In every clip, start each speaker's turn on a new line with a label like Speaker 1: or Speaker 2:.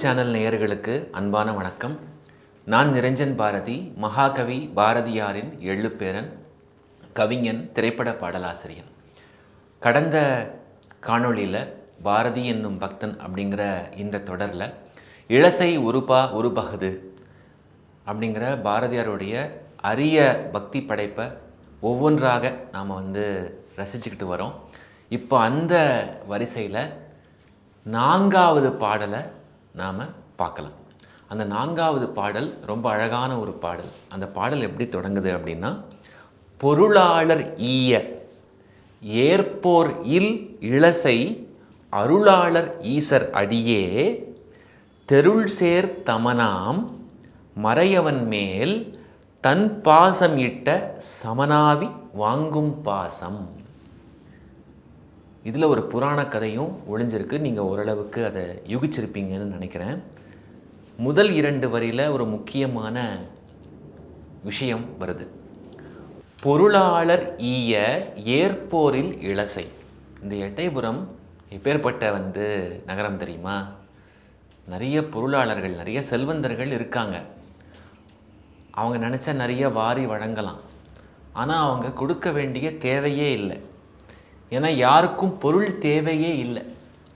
Speaker 1: Channel நேயர்களுக்கு அன்பான வணக்கம். நான் நிரஞ்சன் பாரதி மகாகவி பாரதியாரின் எள்ளுப்பேரன் கவிஞன் திரைப்பட பாடலாசிரியர் கடந்த காணொளியில் பாரதி என்னும் பக்தன் அப்படிங்கிற இந்த தொடரில் இளசை உருபா உருபகுது அப்படிங்கிற பாரதியாருடைய அரிய பக்தி படைப்பை ஒவ்வொன்றாக நாம் வந்து ரசிச்சுக்கிட்டு வரோம். இப்போ அந்த வரிசையில் நான்காவது பாடலை நாம் பார்க்கலாம். அந்த நான்காவது பாடல் ரொம்ப அழகான ஒரு பாடல். அந்த பாடல் எப்படி தொடங்குது அப்படின்னா பொருளாளர் ஈய ஏற்போர் இல் இளசை அருளாளர் ஈசர் அடியே தெருள் சேர் தமனாம் மறையவன் மேல் தன் பாசம் இட்ட சமனாவி வாங்கும் பாசம். இதில் ஒரு புராண கதையும் ஒளிஞ்சிருக்கு. நீங்கள் ஓரளவுக்கு அதை யுகிச்சிருப்பீங்கன்னு நினைக்கிறேன். முதல் இரண்டு வரியில் ஒரு முக்கியமான விஷயம் வருது. பொருளாளர் ஈய ஏற்போரில் இளசை. இந்த எட்டயபுரம் எப்பேற்பட்ட வந்து நகரம் தெரியுமா? நிறைய பொருளாளர்கள் நிறைய செல்வந்தர்கள் இருக்காங்க. அவங்க நினச்சா நிறைய வாரி வழங்கலாம். ஆனால் அவங்க கொடுக்க வேண்டிய தேவையே இல்லை. ஏன்னா யாருக்கும் பொருள் தேவையே இல்லை.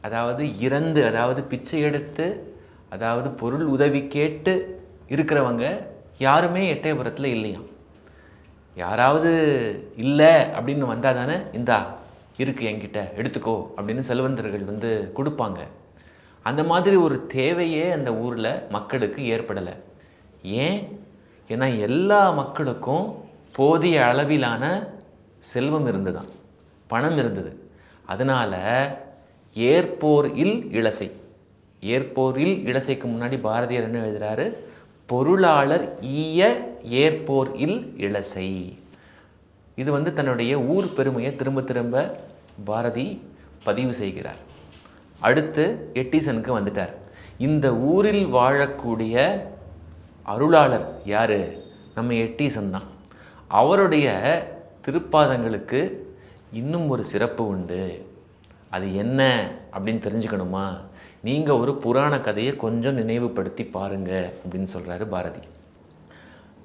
Speaker 1: அதாவது இறந்து அதாவது பிச்சை எடுத்து அதாவது பொருள் உதவி கேட்டு இருக்கிறவங்க யாருமே எட்டயபுரத்தில் இல்லையாம் யாராவது இல்லை அப்படின்னு வந்தால் தானே இந்தா இருக்குது என்கிட்ட எடுத்துக்கோ அப்படின்னு செல்வந்தர்கள் வந்து கொடுப்பாங்க. அந்த மாதிரி ஒரு தேவையே அந்த ஊரில் மக்களுக்கு ஏற்படலை. ஏன்? ஏன்னா எல்லா மக்களுக்கும் போதிய அளவிலான செல்வம் இருந்துதான். பணம் இருந்தது. அதனால் ஏற்போர் இல் இளசை. ஏற்போர் இல் இளசைக்கு முன்னாடி பாரதியார் என்ன எழுதுறாரு? பொருளாளர் ஈய ஏற்போர் இல் இளசை. இது வந்து தன்னுடைய ஊர் பெருமையை திரும்ப திரும்ப பாரதி பதிவு செய்கிறார். அடுத்து எட்டிசனுக்கு வந்துட்டார். இந்த ஊரில் வாழக்கூடிய அருளாளர் யார்? நம்ம எட்டீசன் தான். அவருடைய திருப்பாதங்களுக்கு இன்னும் ஒரு சிறப்பு உண்டு. அது என்ன அப்படின்னு தெரிஞ்சுக்கணுமா? நீங்கள் ஒரு புராண கதையை கொஞ்சம் நினைவுபடுத்தி பாருங்கள் அப்படின்னு சொல்கிறாரு பாரதி.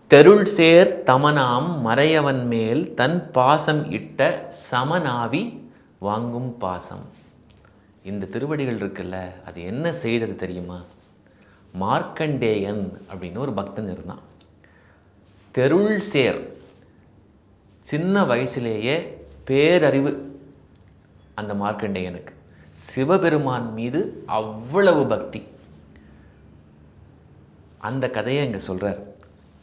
Speaker 1: தெருள் சேர் தமனாம் மறையவன் மேல் தன் பாசம் இட்ட சமனாவி வாங்கும் பாசம். இந்த திருவடிகள் இருக்குல்ல அது என்ன செய்தது தெரியுமா? மார்க்கண்டேயன் அப்படின்னு ஒரு பக்தன் இருந்தான். தெருள் சேர் சின்ன வயசுலேயே பேரறிவு அந்த மார்க்கண்டேயனுக்கு சிவபெருமான் மீது அவ்வளவு பக்தி. அந்த கதையை இங்கே சொல்கிறார்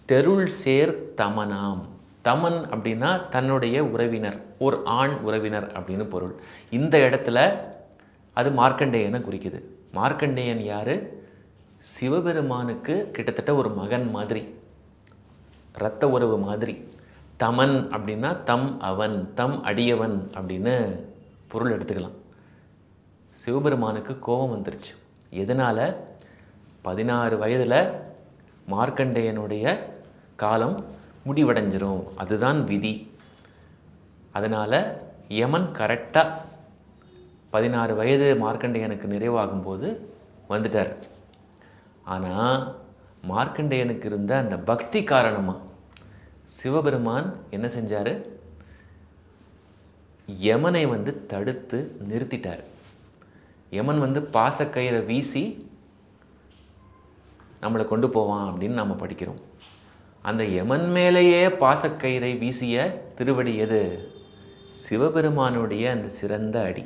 Speaker 1: தெருள் சேர் தமனாம். தமன் அப்படின்னா தன்னுடைய உறவினர் ஒரு ஆண் உறவினர் அப்படின்னு பொருள். இந்த இடத்துல அது மார்க்கண்டேயனை குறிக்குது. மார்க்கண்டேயன் யார்? சிவபெருமானுக்கு கிட்டத்தட்ட ஒரு மகன் மாதிரி இரத்த உறவு மாதிரி. தமன் அப்படின்னா தம் அவன் தம் அடியவன் அப்படின்னு பொருள் எடுத்துக்கலாம். சிவபெருமானுக்கு கோபம் வந்துருச்சு. எதனால்? பதினாறு வயதில் மார்க்கண்டேயனுடைய காலம் முடிவடைஞ்சிரும். அதுதான் விதி. அதனால் யமன் கரெக்டாக பதினாறு வயது மார்க்கண்டேயனுக்கு நிறைவாகும் போது வந்துட்டார். ஆனால் மார்க்கண்டேயனுக்கு இருந்த அந்த பக்தி காரணமாக சிவபெருமான் என்ன செஞ்சார்? யமனை வந்து தடுத்து நிறுத்திட்டார். யமன் வந்து பாசக்கயிறை வீசி நம்மளை கொண்டு போவான் அப்படின்னு நம்ம படிக்கிறோம். அந்த யமன் மேலேயே பாசக்கயிறை வீசிய திருவடி எது? சிவபெருமானுடைய அந்த சிறந்த அடி.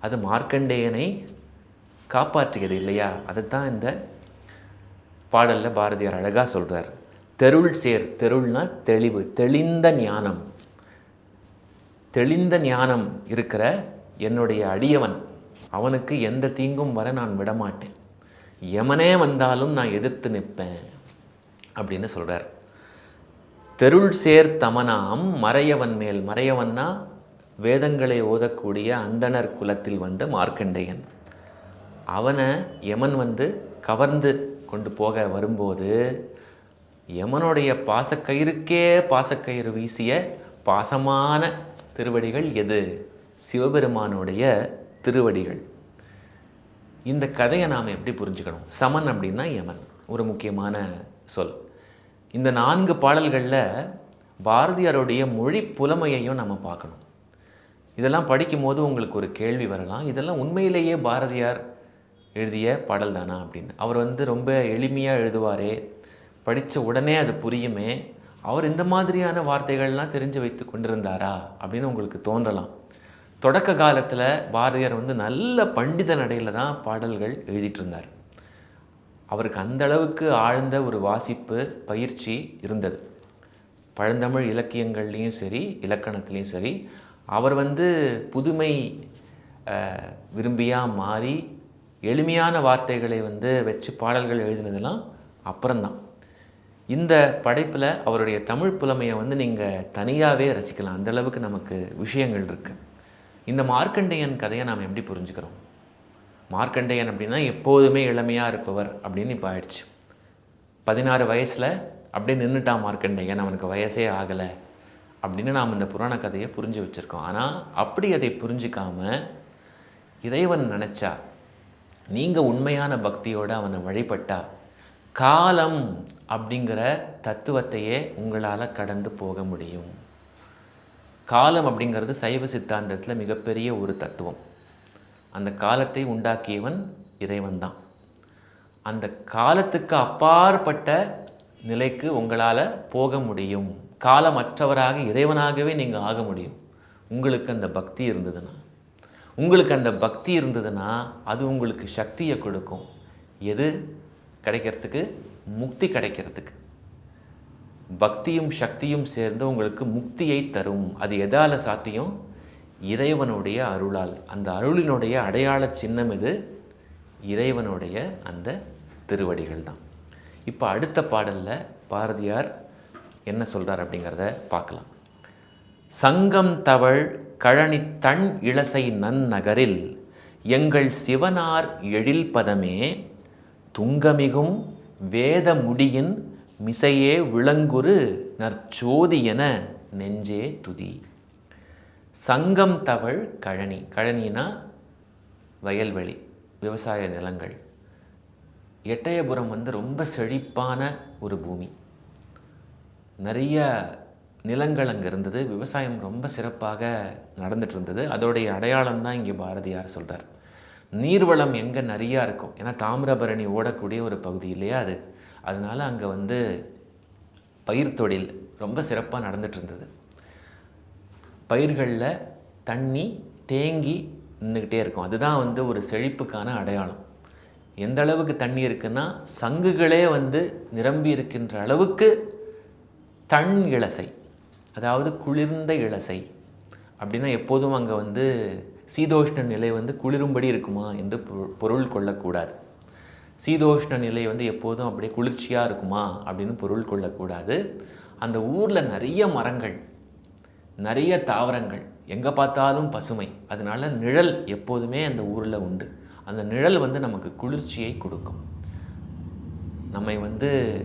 Speaker 1: அது மார்க்கண்டேயனை காப்பாற்றியது இல்லையா? அதுதான் இந்த பாடலில் பாரதியார் அழகாக சொல்கிறார் தெருள் சேர் தெருள்னா தெளிவு தெளிந்த ஞானம். தெளிந்த ஞானம் இருக்கிற என்னுடைய அடியவன் அவனுக்கு எந்த தீங்கும் வர நான் விடமாட்டேன். எமனே வந்தாலும் நான் எதிர்த்து நிற்பேன் அப்படின்னு சொல்கிறார் தெருள் சேர் தமனாம் மறையவன் மேல். மறையவன்னா வேதங்களை ஓதக்கூடிய அந்தணர் குலத்தில் வந்த மார்க்கண்டேயன். அவனை யமன் வந்து கவர்ந்து கொண்டு போக வரும்போது யமனுடைய பாசக்கயிறுக்கே பாசக்கயிறு வீசிய பாசமான திருவடிகள் எது? சிவபெருமானுடைய திருவடிகள். இந்த கதையை நாம் எப்படி புரிஞ்சுக்கணும்? சமன் அப்படின்னா யமன். ஒரு முக்கியமான சொல். இந்த நான்கு பாடல்களில் பாரதியாருடைய மொழி புலமையையும் நம்ம பார்க்கணும். இதெல்லாம் படிக்கும்போது உங்களுக்கு ஒரு கேள்வி வரலாம். இதெல்லாம் உண்மையிலேயே பாரதியார் எழுதிய பாடல் தானா அப்படின்னு. அவர் வந்து ரொம்ப எளிமையாக எழுதுவாரே படித்த உடனே அது புரியுமே அவர் இந்த மாதிரியான வார்த்தைகள்லாம் தெரிஞ்சு வைத்து கொண்டிருந்தாரா அப்படின்னு உங்களுக்கு தோன்றலாம். தொடக்க காலத்தில் பாரதியார் வந்து நல்ல பண்டித நடையில் தான் பாடல்கள் எழுதிட்டு இருந்தார். அவருக்கு அந்த அளவுக்கு ஆழ்ந்த ஒரு வாசிப்பு பயிற்சி இருந்தது. பழந்தமிழ் இலக்கியங்கள்லேயும் சரி இலக்கணத்துலேயும் சரி அவர் வந்து புதுமை விரும்பியாக மாறி எளிமையான வார்த்தைகளை வந்து வச்சு பாடல்கள் எழுதினதெல்லாம் அப்புறம்தான். இந்த படைப்பில் அவருடைய தமிழ் புலமையை வந்து நீங்கள் தனியாகவே ரசிக்கலாம். அந்த அளவுக்கு நமக்கு விஷயங்கள் இருக்குது இந்த மார்க்கண்டேயன் கதையை நாம் எப்படி புரிஞ்சுக்கிறோம்? மார்க்கண்டேயன் அப்படின்னா எப்போதுமே இளமையாக இருப்பவர் அப்படின்னு இப்போ ஆயிடுச்சு. பதினாறு வயசில் அப்படியே நின்றுட்டான் மார்க்கண்டேயன். அவனுக்கு வயசே ஆகலை அப்படின்னு நாம் இந்த புராண கதையை புரிஞ்சு வச்சுருக்கோம். ஆனால் அப்படி அதை புரிஞ்சிக்காம இறைவன் நினச்சா நீங்கள் உண்மையான பக்தியோடு அவனை வழிபட்டா காலம் அப்படிங்கிற தத்துவத்தையே உங்களால் கடந்து போக முடியும். காலம் அப்படிங்கிறது சைவ சித்தாந்தத்தில் மிகப்பெரிய ஒரு தத்துவம். அந்த காலத்தை உண்டாக்கியவன் இறைவன் தான். அந்த காலத்துக்கு அப்பாற்பட்ட நிலைக்கு உங்களால் போக முடியும். காலமற்றவராக இறைவனாகவே நீங்கள் ஆக முடியும். உங்களுக்கு அந்த பக்தி இருந்ததுன்னா. உங்களுக்கு அந்த பக்தி இருந்ததுன்னா அது உங்களுக்கு சக்தியை கொடுக்கும். எது? கிடைக்கிறதுக்கு முக்தி கிடைக்கிறதுக்கு. பக்தியும் சக்தியும் சேர்ந்து உங்களுக்கு முக்தியை தரும். அது எதால சாத்தியம்? இறைவனுடைய அருளால். அந்த அருளினுடைய அடையாள சின்னம் இது இறைவனுடைய அந்த திருவடிகள் தான். இப்போ அடுத்த பாடலில் பாரதியார் என்ன சொல்கிறார் அப்படிங்கிறத பார்க்கலாம். சங்கம் தவழ் கழனி தன் இளசை நன்னகரில் எங்கள் சிவனார் எழில் பதமே துங்கமிகும் வேத முடியின் மிசையே விளங்குரு நற்சோதி என நெஞ்சே துதி. சங்கம் தவழ் கழனி. கழனினா வயல்வெளி விவசாய நிலங்கள். எட்டயபுரம் வந்து ரொம்ப செழிப்பான ஒரு பூமி. நிறைய நிலங்கள் அங்கே இருந்தது. விவசாயம் ரொம்ப சிறப்பாக நடந்துட்டு இருந்தது. அதோடைய அடையாளம் தான் இங்கே பாரதியார் சொல்கிறார் நீர்வளம் எங்கே நிறையா இருக்கும். ஏன்னா தாமிரபரணி ஓடக்கூடிய ஒரு பகுதி இல்லையா அது? அதனால் அங்கே வந்து பயிர் தொழில் ரொம்ப சிறப்பாக நடந்துட்டு இருந்தது. பயிர்களில் தண்ணி தேங்கி நின்றுக்கிட்டே இருக்கும். அதுதான் வந்து ஒரு செழிப்புக்கான அடையாளம். எந்த அளவுக்கு தண்ணி இருக்குன்னா சங்குகளே வந்து நிரம்பி இருக்கின்ற அளவுக்கு தன் இளசை அதாவது குளிர்ந்த இளசை அப்படின்னா எப்போதும் அங்கே வந்து சீதோஷ்ண நிலை வந்து குளிரும்படி இருக்குமா என்று பொரு- பொருள் கொள்ளக்கூடாது. சீதோஷ்ண நிலை வந்து எப்போதும் அப்படியே குளிர்ச்சியாக இருக்குமா அப்படின்னு பொருள் கொள்ளக்கூடாது. அந்த ஊரில் நிறைய மரங்கள் நிறைய தாவரங்கள் எங்கே பார்த்தாலும் பசுமை. அதனால நிழல் எப்போதுமே அந்த ஊரில் உண்டு. அந்த நிழல் வந்து நமக்கு குளிர்ச்சியை கொடுக்கும். நம்மை வந்து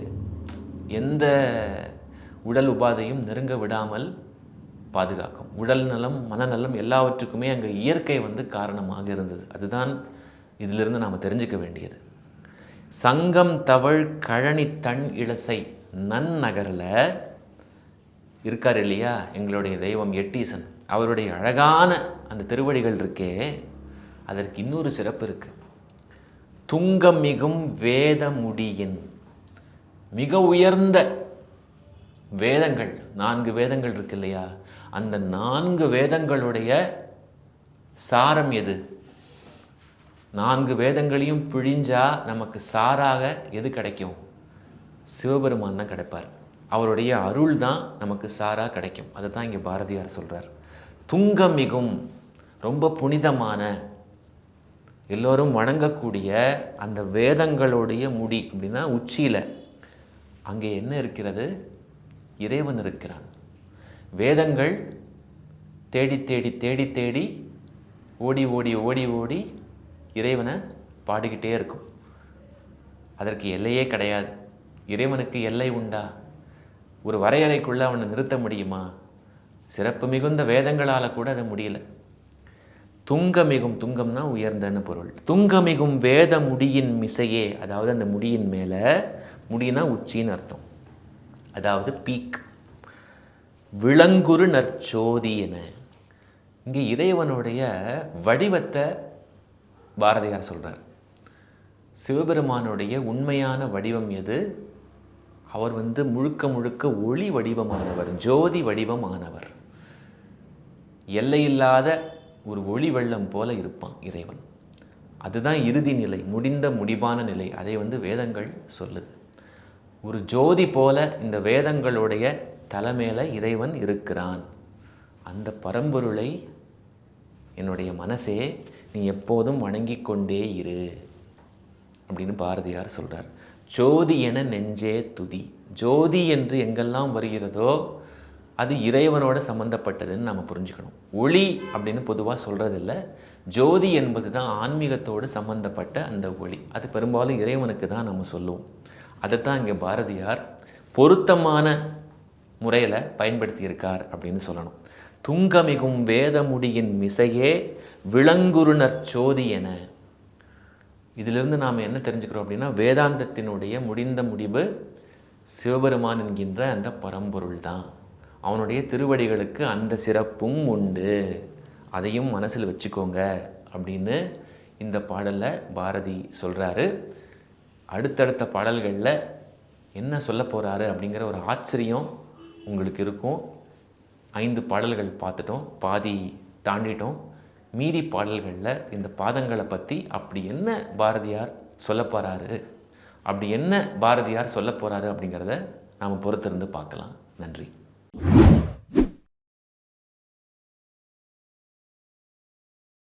Speaker 1: எந்த உடல் உபாதையும் நெருங்க விடாமல் பாதுகாக்கும். உடல் நலம் மனநலம் எல்லாவற்றுக்குமே அங்கே இயற்கை வந்து காரணமாக இருந்தது. அதுதான் இதிலிருந்து நாம் தெரிஞ்சுக்க வேண்டியது. சங்கம் தவழ் கழனி தன் இளசை நன்னகரில் இருக்கார் இல்லையா? எங்களுடைய தெய்வம் எட்டீசன். அவருடைய அழகான அந்த திருவடிகள் இருக்கே அதற்கு இன்னொரு சிறப்பு இருக்கு. துங்கம் மிகும் வேத முடியின் மிக உயர்ந்த வேதங்கள் நான்கு வேதங்கள் இருக்கு இல்லையா? அந்த நான்கு வேதங்களுடைய சாரம் எது? நான்கு வேதங்களையும் பிழிஞ்சா நமக்கு சாராக எது கிடைக்கும்? சிவபெருமான் தான் கிடைப்பார். அவருடைய அருள் தான் நமக்கு சாராக கிடைக்கும். அதை தான் இங்கே பாரதியார் சொல்றார். துங்கமிகும் ரொம்ப புனிதமான எல்லோரும் வணங்கக்கூடிய அந்த வேதங்களுடைய முடி அப்படின்னா உச்சியில். அங்கே என்ன இருக்கிறது? இறைவன் இருக்கிறான். வேதங்கள் தேடி தேடி தேடி தேடி ஓடி ஓடி ஓடி ஓடி இறைவனை பாடிக்கிட்டே இருக்கும். அதற்கு எல்லையே கிடையாது. இறைவனுக்கு எல்லை உண்டா? ஒரு வரையறைக்குள்ளே அவனை நிறுத்த முடியுமா? சிறப்பு மிகுந்த வேதங்களால் கூட அது முடியல. துங்கமிகும் துங்கம்னா உயர்ந்தன்னு பொருள். துங்கமிகும் வேத முடியின் மிசையே அதாவது அந்த முடியின் மேலே முடினா உச்சின்னு அர்த்தம். அதாவது பீக். விளங்குரு நற்சோதி என. இங்கே இறைவனுடைய வடிவத்தை பாரதியார் சொல்கிறார் சிவபெருமானுடைய உண்மையான வடிவம் எது? அவர் வந்து முழுக்க முழுக்க ஒளி வடிவமானவர் ஜோதி வடிவமானவர். எல்லையில்லாத ஒரு ஒளி வெள்ளம் போல இருப்பான் இறைவன். அதுதான் இறுதி நிலை முடிந்த முடிவான நிலை. அதை வந்து வேதங்கள் சொல்லுது. ஒரு ஜோதி போல இந்த வேதங்களுடைய தலைமையில் இறைவன் இருக்கிறான். அந்த பரம்பொருளை என்னுடைய மனசே நீ எப்போதும் வணங்கி கொண்டே இரு. அப்படின்னு பாரதியார் சொல்கிறார் ஜோதி என நெஞ்சே துதி. ஜோதி என்று எங்கெல்லாம் வருகிறதோ அது இறைவனோட சம்மந்தப்பட்டதுன்னு நம்ம புரிஞ்சுக்கணும். ஒளி அப்படின்னு பொதுவாக சொல்கிறதில்ல ஜோதி என்பது தான் ஆன்மீகத்தோடு சம்மந்தப்பட்ட அந்த ஒளி. அது பெரும்பாலும் இறைவனுக்கு தான் நம்ம சொல்லுவோம். அதைத்தான் இங்கே பாரதியார் பொருத்தமான முறையில் பயன்படுத்தியிருக்கார் அப்படின்னு சொல்லணும். துங்கமிகும் வேதமுடியின் மிசையே விளங்குருணர் சோதி என இதிலிருந்து நாம் என்ன தெரிஞ்சுக்கிறோம் அப்படின்னா வேதாந்தத்தினுடைய முடிந்த முடிவு சிவபெருமான் என்கின்ற அந்த பரம்பொருள் தான் அவனுடைய திருவடிகளுக்கு அந்த சிறப்பும் உண்டு. அதையும் மனசில் வச்சுக்கோங்க அப்படின்னு இந்த பாடலில் பாரதி சொல்கிறாரு அடுத்தடுத்த பாடல்களில் என்ன சொல்ல போகிறாரு அப்படிங்கிற ஒரு ஆச்சரியம் உங்களுக்கு இருக்கும். ஐந்து பாடல்கள் பார்த்துட்டோம். பாதி தாண்டிட்டோம். மீதி பாடல்களில் இந்த பாதங்களை பற்றி அப்படி என்ன பாரதியார் சொல்ல போகிறாரு அப்படி என்ன பாரதியார் சொல்ல போகிறாரு அப்படிங்கிறத நாம் பொறுத்திருந்து பார்க்கலாம். நன்றி.